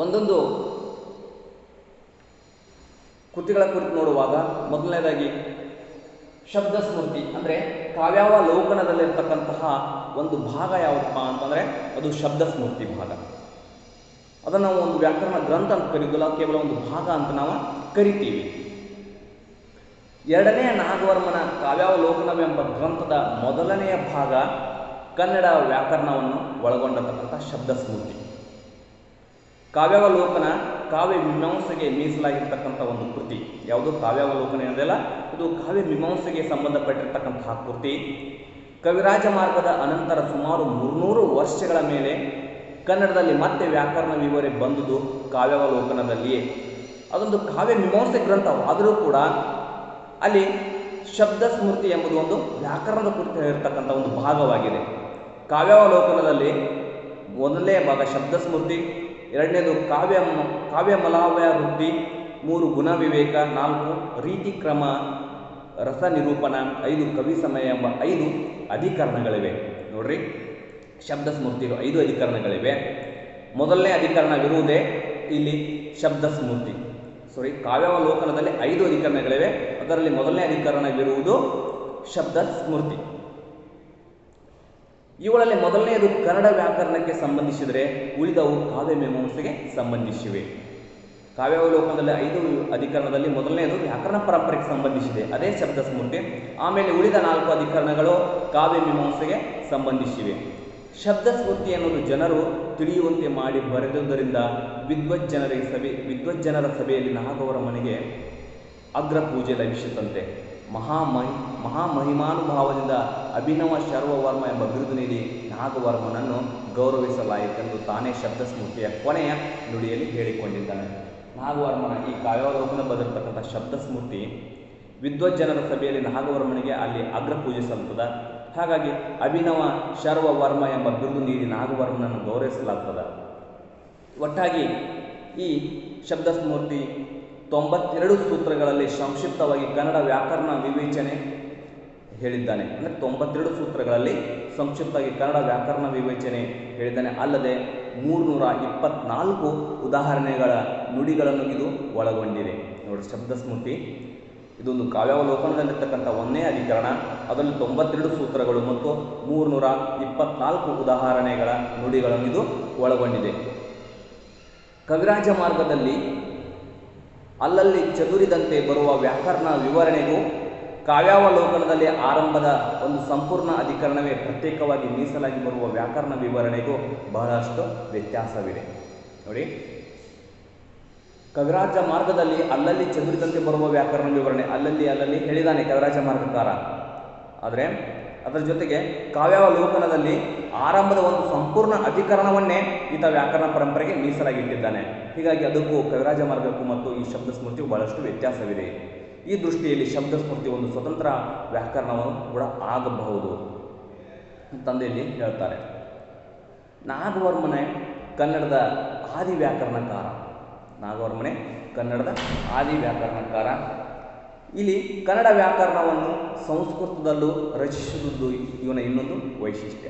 ಒಂದೊಂದು ಕೃತಿಗಳ ಕುರಿತು ನೋಡುವಾಗ ಮೊದಲನೇದಾಗಿ ಶಬ್ದ ಸ್ಮೃತಿ ಅಂದರೆ ಕಾವ್ಯಾವ ಲೋಕನದಲ್ಲಿರ್ತಕ್ಕಂತಹ ಒಂದು ಭಾಗ ಯಾವುದಪ್ಪ ಅಂತಂದರೆ ಅದು ಶಬ್ದ ಸ್ಮೃತಿ ಭಾಗ. ಅದನ್ನು ನಾವು ಒಂದು ವ್ಯಾಕರಣ ಗ್ರಂಥ ಅಂತ ಕರೀದಿಲ್ಲ ಕೇವಲ ಒಂದು ಭಾಗ ಅಂತ ನಾವು ಕರಿತೀವಿ. ಎರಡನೇ ನಾಗವರ್ಮನ ಕಾವ್ಯಾವಲೋಕನವೆಂಬ ಗ್ರಂಥದ ಮೊದಲನೆಯ ಭಾಗ ಕನ್ನಡ ವ್ಯಾಕರಣವನ್ನು ಒಳಗೊಂಡತಕ್ಕಂಥ ಶಬ್ದ ಸ್ಮೃತಿ ಕಾವ್ಯಾವಲೋಕನ ಕಾವ್ಯ ಮೀಮಾಂಸೆಗೆ ಮೀಸಲಾಗಿರ್ತಕ್ಕಂಥ ಒಂದು ಕೃತಿ. ಯಾವುದು ಕಾವ್ಯಾವಲೋಕನ ಏನದಲ್ಲ ಇದು ಕಾವ್ಯ ಮೀಮಾಂಸೆಗೆ ಸಂಬಂಧಪಟ್ಟಿರ್ತಕ್ಕಂತಹ ಕೃತಿ. ಕವಿರಾಜ ಮಾರ್ಗದ ಅನಂತರ ಸುಮಾರು ಮೂರ್ನೂರು ವರ್ಷಗಳ ಮೇಲೆ ಕನ್ನಡದಲ್ಲಿ ಮತ್ತೆ ವ್ಯಾಕರಣ ವಿವರೆ ಬಂದುದು ಕಾವ್ಯಾವಲೋಕನದಲ್ಲಿಯೇ. ಅದೊಂದು ಕಾವ್ಯ ಮೀಮಾಂಸೆ ಗ್ರಂಥವಾದರೂ ಕೂಡ ಅಲ್ಲಿ ಶಬ್ದ ಸ್ಮೃತಿ ಎಂಬುದು ಒಂದು ವ್ಯಾಕರಣದ ಕುರಿತು ಇರತಕ್ಕಂಥ ಒಂದು ಭಾಗವಾಗಿದೆ. ಕಾವ್ಯಾವಲೋಕನದಲ್ಲಿ ಒಂದನೇ ಭಾಗ ಶಬ್ದ ಸ್ಮೃತಿ ಎರಡನೇದು ಕಾವ್ಯ ಕಾವ್ಯ ವೃದ್ಧಿ, ಮೂರು ಗುಣ ವಿವೇಕ, ನಾಲ್ಕು ರೀತಿ ಕ್ರಮ, ರಸ ನಿರೂಪಣ, ಐದು ಕವಿ ಸಮಯ ಎಂಬ ಐದು ಅಧಿಕರಣಗಳಿವೆ. ನೋಡ್ರಿ, ಶಬ್ದ ಸ್ಮೃತಿಗಳು ಐದು ಅಧಿಕರಣಗಳಿವೆ. ಮೊದಲನೇ ಅಧಿಕರಣವಿರುವುದೇ ಇಲ್ಲಿ ಶಬ್ದ ಸ್ಮೃತಿ. ಸಾರಿ ಕಾವ್ಯಾವಲೋಕನದಲ್ಲಿ ಐದು ಅಧಿಕರಣಗಳಿವೆ. ಅದರಲ್ಲಿ ಮೊದಲನೇ ಅಧಿಕರಣವಿರುವುದು ಶಬ್ದ ಸ್ಮೃತಿ. ಇವುಗಳಲ್ಲಿ ಮೊದಲನೆಯದು ಕನ್ನಡ ವ್ಯಾಕರಣಕ್ಕೆ ಸಂಬಂಧಿಸಿದರೆ ಉಳಿದವು ಕಾವ್ಯ ಮೀಮಾಂಸೆಗೆ ಸಂಬಂಧಿಸಿವೆ. ಕಾವ್ಯಾವಲೋಕನದಲ್ಲಿ ಐದು ಅಧಿಕರಣದಲ್ಲಿ ಮೊದಲನೆಯದು ವ್ಯಾಕರಣ ಪರಂಪರೆಗೆ ಸಂಬಂಧಿಸಿದೆ. ಅದೇ ಶಬ್ದ ಸ್ಮೃತಿ. ಆಮೇಲೆ ಉಳಿದ ನಾಲ್ಕು ಅಧಿಕರಣಗಳು ಕಾವ್ಯ ಮೀಮಾಂಸೆಗೆ ಸಂಬಂಧಿಸಿವೆ. ಶಬ್ದ ಸ್ಮೃತಿ ಅನ್ನೋದು ಜನರು ತಿಳಿಯುವಂತೆ ಮಾಡಿ ಬರೆದುದರಿಂದ ವಿದ್ವಜ್ಜನರಿಗೆ ಸಭೆ ವಿದ್ವಜ್ಜನರ ಸಭೆಯಲ್ಲಿ ನಾಗವರ ಮನೆಗೆ ಅಗ್ರ ಪೂಜೆ ಲಭಿಸಿತಂತೆ ಮಹಾಮಹಿ, ಮಹಾಮಹಿಮಾನುಭಾವದಿಂದ ಅಭಿನವ ಶರ್ವವರ್ಮ ಎಂಬ ಬಿರುದು ನೀಡಿ ನಾಗವರ್ಮನನ್ನು ಗೌರವಿಸಲಾಯಿತೆಂದು ತಾನೇ ಶಬ್ದ ಸ್ಮೃತಿಯ ಕೊನೆಯ ನುಡಿಯಲ್ಲಿ ಹೇಳಿಕೊಂಡಿದ್ದಾನೆ. ನಾಗವರ್ಮನ ಈ ಕಾವ್ಯಾವಲೋಕನ ಬದಿರ್ತಕ್ಕಂಥ ಶಬ್ದ ಸ್ಮೃತಿ ವಿದ್ವಜ್ಜನರ ಸಭೆಯಲ್ಲಿ ನಾಗವರ್ಮನಿಗೆ ಅಲ್ಲಿ ಅಗ್ರ ಪೂಜೆ ಸಲ್ತದ ಹಾಗಾಗಿ ಅಭಿನವ ಶರ್ವವರ್ಮ ಎಂಬ ಬಿರುದು ನೀಡಿ ನಾಗವರ್ಮನನ್ನು ಗೌರವಿಸಲಾಗ್ತದ. ಒಟ್ಟಾಗಿ ಈ ಶಬ್ದ ಸ್ಮೃತಿ ತೊಂಬತ್ತೆರಡು ಸೂತ್ರಗಳಲ್ಲಿ ಸಂಕ್ಷಿಪ್ತವಾಗಿ ಕನ್ನಡ ವ್ಯಾಕರಣ ವಿವೇಚನೆ ಹೇಳಿದ್ದಾನೆ. ಅಂದರೆ ತೊಂಬತ್ತೆರಡು ಸೂತ್ರಗಳಲ್ಲಿ ಸಂಕ್ಷಿಪ್ತವಾಗಿ ಕನ್ನಡ ವ್ಯಾಕರಣ ವಿವೇಚನೆ ಹೇಳಿದ್ದಾನೆ. ಅಲ್ಲದೆ ಮೂರುನೂರ ಇಪ್ಪತ್ನಾಲ್ಕು ಉದಾಹರಣೆಗಳ ನುಡಿಗಳನ್ನು ಇದು ಒಳಗೊಂಡಿದೆ. ನೋಡಿ ಶಬ್ದ ಸ್ಮೃತಿ ಇದೊಂದು ಕಾವ್ಯಾವಲೋಕನದಲ್ಲಿರ್ತಕ್ಕಂಥ ಒಂದೇ ಅಧಿಕರಣ. ಅದರಲ್ಲಿ ತೊಂಬತ್ತೆರಡು ಸೂತ್ರಗಳು ಮತ್ತು ಮೂರುನೂರ ಇಪ್ಪತ್ನಾಲ್ಕು ಉದಾಹರಣೆಗಳ ನುಡಿಗಳನ್ನು ಇದು ಒಳಗೊಂಡಿದೆ. ಕವಿರಾಜ ಮಾರ್ಗದಲ್ಲಿ ಅಲ್ಲಲ್ಲಿ ಚದುರಿದಂತೆ ಬರುವ ವ್ಯಾಕರಣ ವಿವರಣೆಗೂ ಕಾವ್ಯಾವಲೋಕನದಲ್ಲಿ ಆರಂಭದ ಒಂದು ಸಂಪೂರ್ಣ ಅಧಿಕರಣವೇ ಪ್ರತ್ಯೇಕವಾಗಿ ಮೀಸಲಾಗಿ ಬರುವ ವ್ಯಾಕರಣ ವಿವರಣೆಗೂ ಬಹಳಷ್ಟು ವ್ಯತ್ಯಾಸವಿದೆ. ನೋಡಿ. ಕವಿರಾಜ ಮಾರ್ಗದಲ್ಲಿ ಅಲ್ಲಲ್ಲಿ ಚದುರಿದಂತೆ ಬರುವ ವ್ಯಾಕರಣ ವಿವರಣೆ ಅಲ್ಲಲ್ಲಿ ಅಲ್ಲಲ್ಲಿ ಹೇಳಿದಾನೆ ಕವಿರಾಜ ಮಾರ್ಗಕಾರ. ಆದರೆ ಅದರ ಜೊತೆಗೆ ಕಾವ್ಯಾವಲೋಕನದಲ್ಲಿ ಆರಂಭದ ಒಂದು ಸಂಪೂರ್ಣ ಅಧಿಕರಣವನ್ನೇ ಈತ ವ್ಯಾಕರಣ ಪರಂಪರೆಗೆ ಮೀಸಲಾಗಿಟ್ಟಿದ್ದಾನೆ ಹೀಗಾಗಿ ಅದಕ್ಕೂ ಕವಿರಾಜ ಮಾರ್ಗಕ್ಕೂ ಮತ್ತು ಈ ಶಬ್ದ ಸ್ಮೃತಿಗೂ ಬಹಳಷ್ಟು ವ್ಯತ್ಯಾಸವಿದೆ. ಈ ದೃಷ್ಟಿಯಲ್ಲಿ ಶಬ್ದ ಸ್ಮೃತಿ ಒಂದು ಸ್ವತಂತ್ರ ವ್ಯಾಕರಣವನ್ನು ಕೂಡ ಆಗಬಹುದು. ತಂದೆಯಲ್ಲಿ ಹೇಳ್ತಾರೆ, ನಾಗವರ್ಮನೆ ಕನ್ನಡದ ಆದಿ ವ್ಯಾಕರಣಕಾರ ನಾಗವರ್ಮನೆ ಕನ್ನಡದ ಆದಿ ವ್ಯಾಕರಣಕಾರ ಇಲ್ಲಿ ಕನ್ನಡ ವ್ಯಾಕರಣವನ್ನು ಸಂಸ್ಕೃತದಲ್ಲೂ ರಚಿಸುವುದು ಇವನ ಇನ್ನೊಂದು ವೈಶಿಷ್ಟ್ಯ.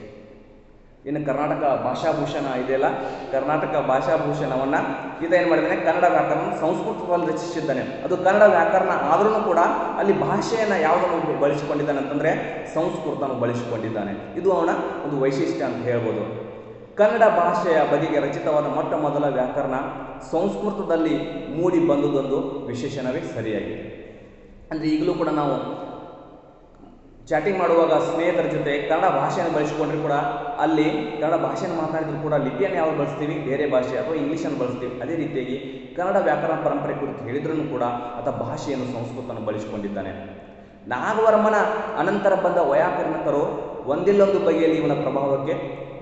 ಇನ್ನು ಕರ್ನಾಟಕ ಭಾಷಾಭೂಷಣ ಇದೆಯಲ್ಲ? ಕರ್ನಾಟಕ ಭಾಷಾಭೂಷಣವನ್ನು ಈತ ಏನು ಮಾಡಿದ್ದಾನೆ? ಕನ್ನಡ ವ್ಯಾಕರಣ ಸಂಸ್ಕೃತದಲ್ಲಿ ರಚಿಸಿದ್ದಾನೆ. ಅದು ಕನ್ನಡ ವ್ಯಾಕರಣ ಆದ್ರೂ ಕೂಡ ಅಲ್ಲಿ ಭಾಷೆಯನ್ನು ಯಾವುದನ್ನು ಬಳಸಿಕೊಂಡಿದ್ದಾನೆ ಅಂತಂದರೆ ಸಂಸ್ಕೃತವನ್ನು ಬಳಸಿಕೊಂಡಿದ್ದಾನೆ. ಇದು ಅವನ ಒಂದು ವೈಶಿಷ್ಟ್ಯ ಅಂತ ಹೇಳ್ಬೋದು. ಕನ್ನಡ ಭಾಷೆಯ ಬಗೆಗೆ ರಚಿತವಾದ ಮೊಟ್ಟ ಮೊದಲ ವ್ಯಾಕರಣ ಸಂಸ್ಕೃತದಲ್ಲಿ ಮೂಡಿ ಬಂದುದೊಂದು ವಿಶೇಷಣವೇ ಸರಿಯಾಗಿದೆ. ಅಂದರೆ ಈಗಲೂ ಕೂಡ ನಾವು ಚಾಟಿಂಗ್ ಮಾಡುವಾಗ ಸ್ನೇಹಿತರ ಜೊತೆ ಕನ್ನಡ ಭಾಷೆಯನ್ನು ಬಳಸಿಕೊಂಡ್ರೆ ಕೂಡ ಅಲ್ಲಿ ಕನ್ನಡ ಭಾಷೆಯನ್ನು ಮಾತಾಡಿದ್ರು ಕೂಡ ಲಿಪಿಯನ್ನು ಯಾವಾಗ ಬಳಸ್ತೀವಿ? ಬೇರೆ ಭಾಷೆ ಅಥವಾ ಇಂಗ್ಲೀಷನ್ನು ಬಳಸ್ತೀವಿ. ಅದೇ ರೀತಿಯಾಗಿ ಕನ್ನಡ ವ್ಯಾಕರಣ ಪರಂಪರೆ ಕುರಿತು ಹೇಳಿದ್ರೂ ಕೂಡ ಆತ ಭಾಷೆಯನ್ನು, ಸಂಸ್ಕೃತವನ್ನು ಬಳಸಿಕೊಂಡಿದ್ದಾನೆ. ನಾಗವರ್ಮನ ಅನಂತರ ಬಂದ ವಯಾಕರಣಕರು ಒಂದಿಲ್ಲೊಂದು ಬಗೆಯಲ್ಲಿ ಇವನ ಪ್ರಭಾವಕ್ಕೆ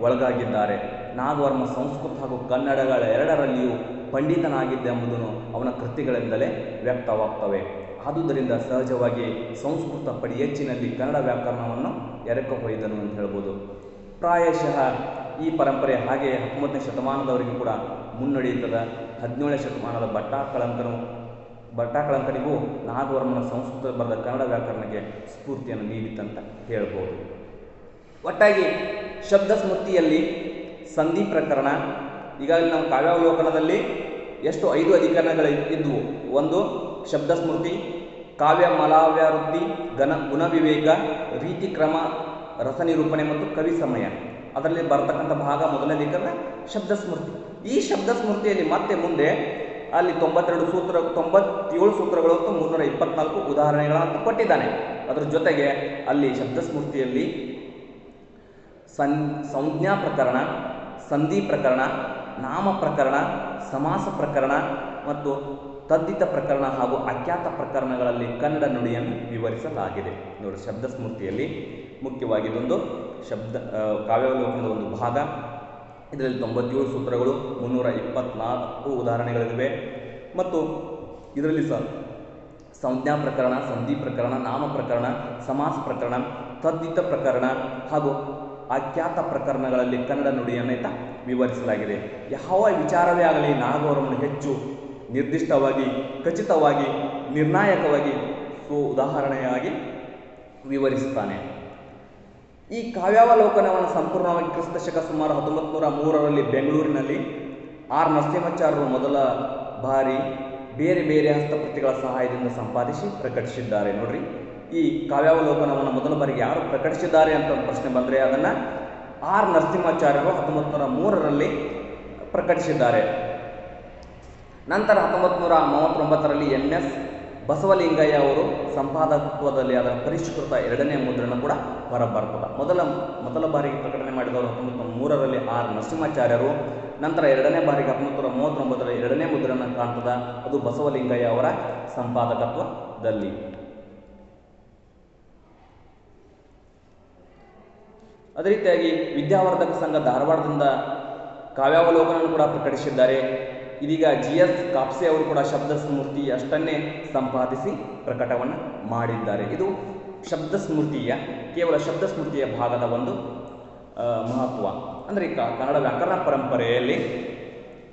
ಒಳಗಾಗಿದ್ದಾರೆ. ನಾಗವರ್ಮ ಸಂಸ್ಕೃತ ಹಾಗೂ ಕನ್ನಡಗಳ ಎರಡರಲ್ಲಿಯೂ ಪಂಡಿತನಾಗಿದ್ದ ಎಂಬುದನ್ನು ಅವನ ಕೃತಿಗಳಿಂದಲೇ ವ್ಯಕ್ತವಾಗ್ತವೆ. ಆದುದರಿಂದ ಸಹಜವಾಗಿ ಸಂಸ್ಕೃತ ಪಡಿಯಚ್ಚಿನಲ್ಲಿ ಕನ್ನಡ ವ್ಯಾಕರಣವನ್ನು ಎರಕ ಹೊಯ್ದನು ಅಂತ ಹೇಳ್ಬೋದು. ಪ್ರಾಯಶಃ ಈ ಪರಂಪರೆ ಹಾಗೆ ಹತ್ತೊಂಬತ್ತನೇ ಶತಮಾನದವರೆಗೂ ಕೂಡ ಮುನ್ನಡೆಯುತ್ತದೆ. ಹದಿನೇಳನೇ ಶತಮಾನದ ಭಟ್ಟಾಕಳಂಕನು, ಭಟ್ಟಾಕಳಂಕನಿಗೂ ನಾಗವರ್ಮನ ಸಂಸ್ಕೃತ ಬರೆದ ಕನ್ನಡ ವ್ಯಾಕರಣಕ್ಕೆ ಸ್ಫೂರ್ತಿಯನ್ನು ನೀಡಿತಂತ ಹೇಳ್ಬೋದು. ಒಟ್ಟಾಗಿ ಶಬ್ದ ಸ್ಮೃತಿಯಲ್ಲಿ ಸಂಧಿ ಪ್ರಕರಣ, ಈಗಾಗಲೇ ನಾವು ಕಾವ್ಯಾವಲೋಕನದಲ್ಲಿ ಎಷ್ಟು ಐದು ಅಧಿಕರಣಗಳು ಇದ್ವು. ಒಂದು ಶಬ್ದ ಸ್ಮೃತಿ ಕಾವ್ಯ ಮಲಾವ್ಯಾವೃದ್ಧಿ ಘನ ಗುಣವಿವೇಕ, ರೀತಿ ಕ್ರಮ, ರಸನಿರೂಪಣೆ ಮತ್ತು ಕವಿ ಸಮಯ. ಅದರಲ್ಲಿ ಬರತಕ್ಕಂಥ ಭಾಗ ಮೊದಲನೇ ಅಧಿಕರಣ ಶಬ್ದ ಸ್ಮೃತಿ ಈ ಶಬ್ದ ಸ್ಮೃತಿಯಲ್ಲಿ ಮತ್ತೆ ಮುಂದೆ ಅಲ್ಲಿ ತೊಂಬತ್ತೆರಡು ಸೂತ್ರ, ತೊಂಬತ್ತೇಳು ಸೂತ್ರಗಳು ಮತ್ತು ಮುನ್ನೂರ ಇಪ್ಪತ್ನಾಲ್ಕು ಉದಾಹರಣೆಗಳನ್ನು ಕೊಟ್ಟಿದ್ದಾನೆ. ಅದರ ಜೊತೆಗೆ ಅಲ್ಲಿ ಶಬ್ದ ಸ್ಮೃತಿಯಲ್ಲಿ ಸಂ, ಸಂಜ್ಞಾ ಪ್ರಕರಣ, ಸಂಧಿ ಪ್ರಕರಣ ನಾಮ ಪ್ರಕರಣ, ಸಮಾಸ ಪ್ರಕರಣ ಮತ್ತು ತದ್ದಿತ ಪ್ರಕರಣ ಹಾಗೂ ಅಖ್ಯಾತ ಪ್ರಕರಣಗಳಲ್ಲಿ ಕನ್ನಡ ನುಡಿಯನ್ನು ವಿವರಿಸಲಾಗಿದೆ. ನೋಡಿ, ಶಬ್ದ ಸ್ಮೃತಿಯಲ್ಲಿ ಮುಖ್ಯವಾಗಿ ಇದೊಂದು ಶಬ್ದ ಕಾವ್ಯಾವಲೋಕನದ ಒಂದು ಭಾಗ. ಇದರಲ್ಲಿ ತೊಂಬತ್ತೇಳು ಸೂತ್ರಗಳು, ಮುನ್ನೂರ ಇಪ್ಪತ್ನಾಲ್ಕು ಉದಾಹರಣೆಗಳಿವೆ. ಮತ್ತು ಇದರಲ್ಲಿ ಸಹ ಸಂಜ್ಞಾ ಪ್ರಕರಣ, ಸಂಧಿ ಪ್ರಕರಣ, ನಾಮ ಪ್ರಕರಣ, ಸಮಾಸ ಪ್ರಕರಣ, ತದ್ದಿತ ಪ್ರಕರಣ ಹಾಗೂ ಆಖ್ಯಾತ ಪ್ರಕರಣಗಳಲ್ಲಿ ಕನ್ನಡ ನುಡಿಯನ್ನೇತ ವಿವರಿಸಲಾಗಿದೆ. ಯಾವ ವಿಚಾರವೇ ಆಗಲಿ ನಾಗವರವನ್ನು ಹೆಚ್ಚು ನಿರ್ದಿಷ್ಟವಾಗಿ, ಖಚಿತವಾಗಿ, ನಿರ್ಣಾಯಕವಾಗಿ ಸು, ಉದಾಹರಣೆಯಾಗಿ ವಿವರಿಸುತ್ತಾನೆ. ಈ ಕಾವ್ಯಾವಲೋಕನವನ್ನು ಸಂಪೂರ್ಣವಾಗಿ ಕ್ರಿಸ್ತ ಶಕ ಸುಮಾರು ಹತ್ತೊಂಬತ್ತು ನೂರ ಮೂರರಲ್ಲಿ ಬೆಂಗಳೂರಿನಲ್ಲಿ ಆರ್ ನರಸಿಂಹಾಚಾರ್ಯರು ಮೊದಲ ಬಾರಿ ಬೇರೆ ಬೇರೆ ಹಸ್ತಪ್ರತಿಗಳ ಸಹಾಯದಿಂದ ಸಂಪಾದಿಸಿ ಪ್ರಕಟಿಸಿದ್ದಾರೆ. ನೋಡ್ರಿ. ಈ ಕಾವ್ಯಾವಲೋಕನವನ್ನು ಮೊದಲ ಬಾರಿಗೆ ಯಾರು ಪ್ರಕಟಿಸಿದ್ದಾರೆ ಅಂತ ಪ್ರಶ್ನೆ ಬಂದರೆ ಅದನ್ನು ಆರ್ ನರಸಿಂಹಾಚಾರ್ಯರು ಹತ್ತೊಂಬತ್ತು ನೂರ ಮೂರರಲ್ಲಿ ಪ್ರಕಟಿಸಿದ್ದಾರೆ. ನಂತರ ಹತ್ತೊಂಬತ್ತು ನೂರ ಮೂವತ್ತೊಂಬತ್ತರಲ್ಲಿ ಎನ್ ಎಸ್ ಬಸವಲಿಂಗಯ್ಯ ಅವರು ಸಂಪಾದಕತ್ವದಲ್ಲಿ ಅದರ ಪರಿಷ್ಕೃತ ಎರಡನೇ ಮುದ್ರಣ ಕೂಡ ಹೊರಬರ್ತದೆ. ಮೊದಲ ಮೊದಲ ಬಾರಿಗೆ ಪ್ರಕಟಣೆ ಮಾಡಿದವರು ಹತ್ತೊಂಬತ್ತು ನೂರ ಮೂರರಲ್ಲಿ ಆರ್ ನರಸಿಂಹಾಚಾರ್ಯರು, ನಂತರ ಎರಡನೇ ಬಾರಿಗೆ ಹತ್ತೊಂಬತ್ತು ನೂರ ಮೂವತ್ತೊಂಬತ್ತರಲ್ಲಿ ಎರಡನೇ ಮುದ್ರಣ ಕಾಣ್ತದ. ಅದು ಬಸವಲಿಂಗಯ್ಯ ಅವರ ಸಂಪಾದಕತ್ವದಲ್ಲಿ. ಅದೇ ರೀತಿಯಾಗಿ ವಿದ್ಯಾವರ್ಧಕ ಸಂಘ ಧಾರವಾಡದಿಂದ ಕಾವ್ಯಾವಲೋಕನವನ್ನು ಕೂಡ ಪ್ರಕಟಿಸಿದ್ದಾರೆ. ಇದೀಗ ಜಿ ಎಸ್ ಕಾಪ್ಸೆ ಅವರು ಕೂಡ ಶಬ್ದ ಸ್ಮೃತಿ ಅಷ್ಟನ್ನೇ ಸಂಪಾದಿಸಿ ಪ್ರಕಟವನ್ನು ಮಾಡಿದ್ದಾರೆ. ಇದು ಶಬ್ದ ಸ್ಮೃತಿಯ ಕೇವಲ ಶಬ್ದ ಸ್ಮೃತಿಯ ಭಾಗದ ಒಂದು ಮಹತ್ವ. ಅಂದರೆ ಕನ್ನಡ ವ್ಯಾಕರಣ ಪರಂಪರೆಯಲ್ಲಿ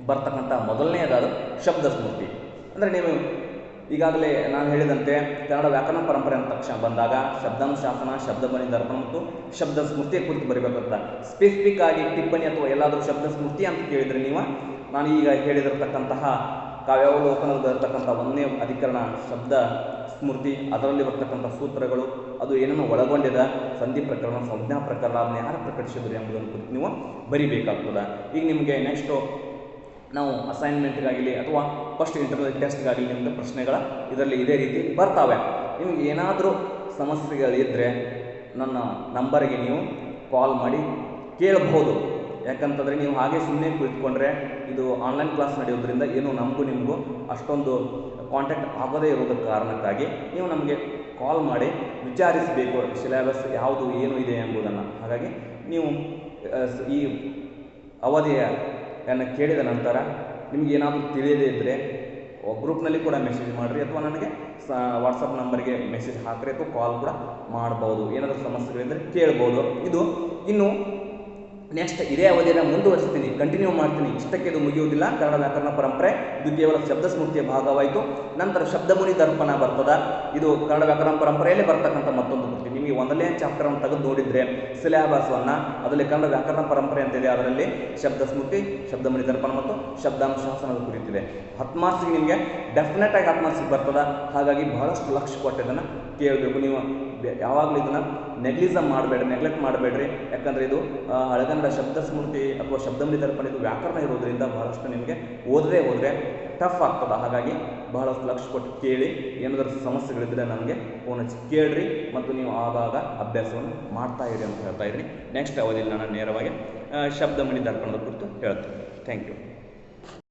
ಬರ್ತಕ್ಕಂಥ ಮೊದಲನೆಯದಾದ ಶಬ್ದ ಸ್ಮೃತಿ ಅಂದರೆ ನೀವು ಈಗಾಗಲೇ ನಾನು ಹೇಳಿದಂತೆ ಕನ್ನಡ ವ್ಯಾಕರಣ ಪರಂಪರೆ ಅಂತ ತಕ್ಷಣ ಬಂದಾಗ ಶಬ್ದಾನುಶಾಸನ ಶಬ್ದ ದರ್ಪಣ ಮತ್ತು ಶಬ್ದ ಸ್ಮೃತಿಯ ಕುರಿತು ಬರೀಬೇಕಂತ ಸ್ಪೆಸಿಫಿಕ್ ಆಗಿ ಟಿಪ್ಪಣಿ ಅಥವಾ ಎಲ್ಲಾದರೂ ಶಬ್ದ ಸ್ಮೃತಿ ಅಂತ ಕೇಳಿದರೆ ನೀವು, ನಾನು ಈಗ ಹೇಳಿದಿರ್ತಕ್ಕಂತಹ ಕಾವ್ಯಾವಲೋಕನದ ಬರ್ತಕ್ಕಂಥ ಒಂದನೇ ಅಧಿಕರಣ ಶಬ್ದ ಸ್ಮೃತಿ ಅದರಲ್ಲಿ ಬರ್ತಕ್ಕಂಥ ಸೂತ್ರಗಳು, ಅದು ಏನನ್ನು ಒಳಗೊಂಡಿದೆ, ಸಂಧಿ ಪ್ರಕರಣ, ಸಂಜ್ಞಾ ಪ್ರಕರಣ ಅದನ್ನ ಯಾರು ಪ್ರಕಟಿಸಿದ್ರು ಎಂಬುದನ್ನು ಕುರಿತು ನೀವು ಬರಿಬೇಕಾಗ್ತದೆ. ಈಗ ನಿಮಗೆ ನೆಕ್ಸ್ಟು ನಾವು ಅಸೈನ್ಮೆಂಟ್ಗಾಗಲಿ ಅಥವಾ ಫಸ್ಟ್ ಇಂಟರ್ನಲ್ ಟೆಸ್ಟ್ಗಾಗಲಿ ನಿಮ್ಮದು ಪ್ರಶ್ನೆಗಳ ಇದರಲ್ಲಿ ಇದೇ ರೀತಿ ಬರ್ತಾವೆ. ನಿಮಗೆ ಏನಾದರೂ ಸಮಸ್ಯೆಗಳಿದ್ದರೆ ನನ್ನ ನಂಬರಿಗೆ ನೀವು ಕಾಲ್ ಮಾಡಿ ಕೇಳಬಹುದು. ಯಾಕಂತಂದರೆ ನೀವು ಹಾಗೆ ಸುಮ್ಮನೆ ಕುಳಿತುಕೊಂಡ್ರೆ ಇದು ಆನ್ಲೈನ್ ಕ್ಲಾಸ್ ನಡೆಯೋದ್ರಿಂದ ಏನು ನಮಗೂ ನಿಮಗೂ ಅಷ್ಟೊಂದು ಕಾಂಟ್ಯಾಕ್ಟ್ ಆಗೋದೇ ಇರೋದ ಕಾರಣಕ್ಕಾಗಿ ನೀವು ನಮಗೆ ಕಾಲ್ ಮಾಡಿ ವಿಚಾರಿಸಬೇಕು ಸಿಲೆಬಸ್ ಯಾವುದು, ಏನು ಇದೆ ಎಂಬುದನ್ನು. ಹಾಗಾಗಿ ನೀವು ಈ ಸ್- ಅವಧಿಯನ್ನು ಕೇಳಿದ ನಂತರ ನಿಮಗೆ ಏನಾದರೂ ತಿಳಿಯದೇ ಇದ್ದರೆ ಗ್ರೂಪ್ನಲ್ಲಿ ಕೂಡ ಮೆಸೇಜ್ ಮಾಡಿರಿ ಅಥವಾ ನನಗೆ ವಾಟ್ಸಪ್ ನಂಬರ್ಗೆ ಮೆಸೇಜ್ ಹಾಕಿರಿ ಅಥವಾ ಕಾಲ್ ಕೂಡ ಮಾಡ್ಬೋದು. ಏನಾದರೂ ಸಮಸ್ಯೆಗಳಿದ್ದರೆ ಕೇಳ್ಬೋದು. ಇದು ಇನ್ನು ನೆಕ್ಸ್ಟ್ ಇದೇ ಅವಧಿಯನ್ನು ಮುಂದುವರಿಸ್ತೀನಿ ಕಂಟಿನ್ಯೂ ಮಾಡ್ತೀನಿ. ಇಷ್ಟಕ್ಕೆ ಇದು ಮುಗಿಯುವುದಿಲ್ಲ. ಕನ್ನಡ ವ್ಯಾಕರಣ ಪರಂಪರೆ, ಇದು ಕೇವಲ ಶಬ್ದ ಸ್ಮೃತಿಯ ಭಾಗವಾಯಿತು. ನಂತರ ಶಬ್ದಮುನಿ ದರ್ಪಣ ಬರ್ತದ. ಇದು ಕನ್ನಡ ವ್ಯಾಕರಣ ಪರಂಪರೆಯಲ್ಲೇ ಬರ್ತಕ್ಕಂಥ ಮತ್ತೊಂದು ಕೃತಿ. ನಿಮಗೆ ಒಂದನೇ ಚಾಪ್ಟರ್ ಅನ್ನು ತೆಗೆದು ನೋಡಿದರೆ ಸಿಲೆಬಸ್ವನ್ನು, ಅದರಲ್ಲಿ ಕನ್ನಡ ವ್ಯಾಕರಣ ಪರಂಪರೆ ಅಂತಿದೆ ಅದರಲ್ಲಿ ಶಬ್ದ ಸ್ಮೃತಿ ಶಬ್ದಮುನಿ ದರ್ಪಣ ಮತ್ತು ಶಬ್ದಾನುಶಾಸನದ ಕುರಿತಿದೆ ಹತ್ತು ಮಾರ್ಕ್ಸಿಗೆ ನಿಮಗೆ ಡೆಫಿನೆಟ್ ಆಗಿ ಹತ್ತು ಬರ್ತದೆ. ಹಾಗಾಗಿ ಬಹಳಷ್ಟು ಲಕ್ಷ ಕೊಟ್ಟಿದ್ದನ್ನು ಕೇಳಬೇಕು. ನೀವು ಯಾವಾಗಲೂ ಇದನ್ನು ನೆಗ್ಲಿಸಮ್ ಮಾಡಬೇಡ್ರಿ ನೆಗ್ಲೆಕ್ಟ್ ಮಾಡಬೇಡ್ರಿ. ಯಾಕಂದರೆ ಇದು ಹಳೆಗನ್ನಡ ಶಬ್ದ ಸ್ಮೃತಿ ಅಥವಾ ಶಬ್ದಮಣಿ ದರ್ಪಣ ಇದು ವ್ಯಾಕರಣ ಇರೋದ್ರಿಂದ ಬಹಳಷ್ಟು ನಿಮಗೆ ಓದದೇ ಹೋದರೆ ಟಫ್ ಆಗ್ತದೆ. ಹಾಗಾಗಿ ಬಹಳಷ್ಟು ಲಕ್ಷ ಕೊಟ್ಟು ಕೇಳಿ, ಏನಾದರೂ ಸಮಸ್ಯೆಗಳಿದ್ದರೆ ನನಗೆ ಫೋನ್ ಹಚ್ಚಿ ಕೇಳ್ರಿ ಮತ್ತು ನೀವು ಆಗಾಗ ಅಭ್ಯಾಸವನ್ನು ಮಾಡ್ತಾ ಇರಿ ಅಂತ ಹೇಳ್ತಾ ಇದ್ರಿ ನೆಕ್ಸ್ಟ್ ಅವಧಿಯಲ್ಲಿ ನಾನು ನೇರವಾಗಿ ಶಬ್ದಮಣಿ ದರ್ಪಣದ ಕುರಿತು ಹೇಳ್ತೀನಿ. Thank you